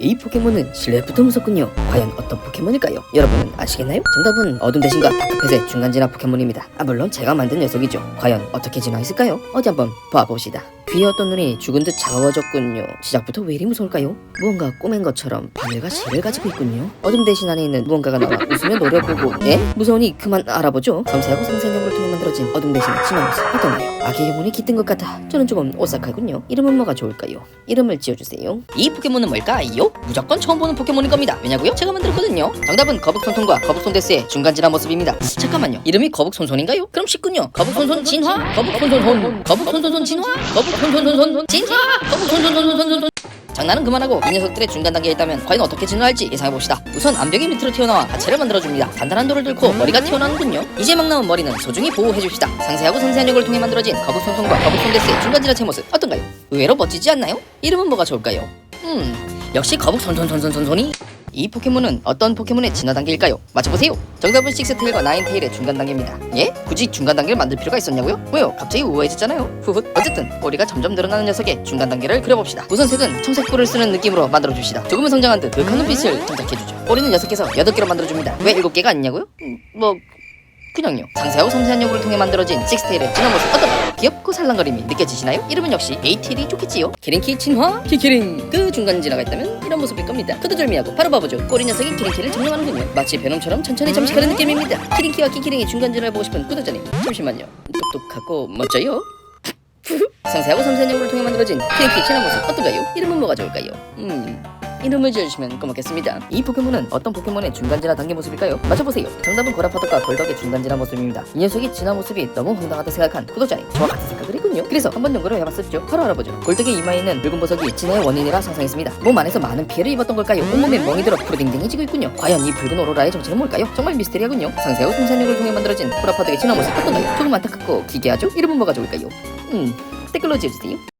이 포켓몬은 실내부터 무섭군요. 과연 어떤 포켓몬일까요? 여러분은 아시겠나요? 정답은 어둠 대신과 다크펫의 중간 진화 포켓몬입니다. 아 물론 제가 만든 녀석이죠. 과연 어떻게 진화했을까요? 어디 한번 봐봅시다. 귀여웠던 눈이 죽은 듯 차가워졌군요. 시작부터 왜 이리 무서울까요? 무언가 꼬맨 것처럼 바늘과 실을 가지고 있군요. 어둠 대신 안에 있는 무언가가 나와 웃으며 노려보고 네? 무서우니 그만 알아보죠. 섬세하고 상세한 연골 통해 만들어진 어둠 대신 진화 모습 어떤가요? 아기 영혼이 깃든 것 같아 저는 조금 오싹하군요. 이름은 뭐가 좋을까요? 이름을 지어주세요. 이 포켓몬은 뭘까요? 무조건 처음 보는 포켓몬일 겁니다. 왜냐고요? 제가 만들었거든요. 정답은 거북손손과 거북손데스의 중간 진화 모습입니다. 잠깐만요. 이름이 거북손손인가요? 그럼 쉽군요. 거북손손 진화, 거북손손손, 거북손손손 진화, 거북 손손손손 진화, 거북손손손손손. 장난은 그만하고 이 녀석들의 중간 단계에 있다면 과연 어떻게 진화할지 예상해봅시다. 우선 암벽이 밑으로 튀어나와 하체를 만들어줍니다. 단단한 돌을 뚫고 머리가 튀어나오는군요. 이제 막 나온 머리는 소중히 보호해줍시다. 상세하고 섬세한 요걸 통해 만들어진 거북손손과 거북손데스의 중간 진화체 모습 어떤가요? 의외로 멋지지 않나요? 이름은 뭐가 좋을까요? 음, 역시 거북손손손손손손이 이 포켓몬은 어떤 포켓몬의 진화 단계일까요? 맞춰보세요. 정답은 식스테일과 나인테일의 중간 단계입니다. 예? 굳이 중간 단계를 만들 필요가 있었냐고요? 왜요? 갑자기 우아해졌잖아요. 후훗. 어쨌든 꼬리가 점점 늘어나는 녀석의 중간 단계를 그려봅시다. 우선 색은 청색불을 쓰는 느낌으로 만들어줍시다. 조금은 성장한 듯 극한 눈빛을 장착해주죠. 꼬리는 6개에서 8개로 만들어줍니다. 왜 7개가 아니냐고요? 음, 뭐 그냥요. 상세하고 섬세한 요구를 통해 만들어진 식스테일의 진화 모습 어떤가요? 귀엽고 살랑거림이 느껴지시나요? 이름은 역시 ATL이 좋겠지요. 키링키 진화 키키링 그 중간 진화가 있다면 이런 모습일 겁니다. 그도 절미하고 바로 봐보죠. 꼬리 녀석이 키링키를 점령하는군요. 마치 베놈처럼 천천히 잠식하는 느낌입니다. 키링키와 키키링의 중간 진화를 보고 싶은 구독자님 잠시만요. 똑똑하고 멋져요. 상세하고 섬세한 요구를 통해 만들어진 키링키 진화 모습 어떤가요? 이름은 뭐가 좋을까요? 음... 이름을 지어주시면 고맙겠습니다. 이 포켓몬은 어떤 포켓몬의 중간 진화 단계 모습일까요? 맞춰보세요. 정답은 고라파덕과 골덕의 중간 진화 모습입니다. 이 녀석의 진화 모습이 너무 황당하다 생각한 구독자님 저와 같은 생각을 했군요. 그래서 한번 연구를 해봤었죠. 바로 알아보죠. 골덕의 이마에 있는 붉은 보석이 진화의 원인이라 상상했습니다. 몸 안에서 많은 피해를 입었던 걸까요? 온몸에 멍이 들어 푸르딩딩해지고 있군요. 과연 이 붉은 오로라의 정체는 뭘까요? 정말 미스테리하군요. 상세하고 섬세한력을 통해 만들어진 고라파덕의 진화 모습 어떤가요? 조금 안타깝고 기괴하죠? 이름은 뭐가 좋을까요? 음, 댓글로 지어주세요.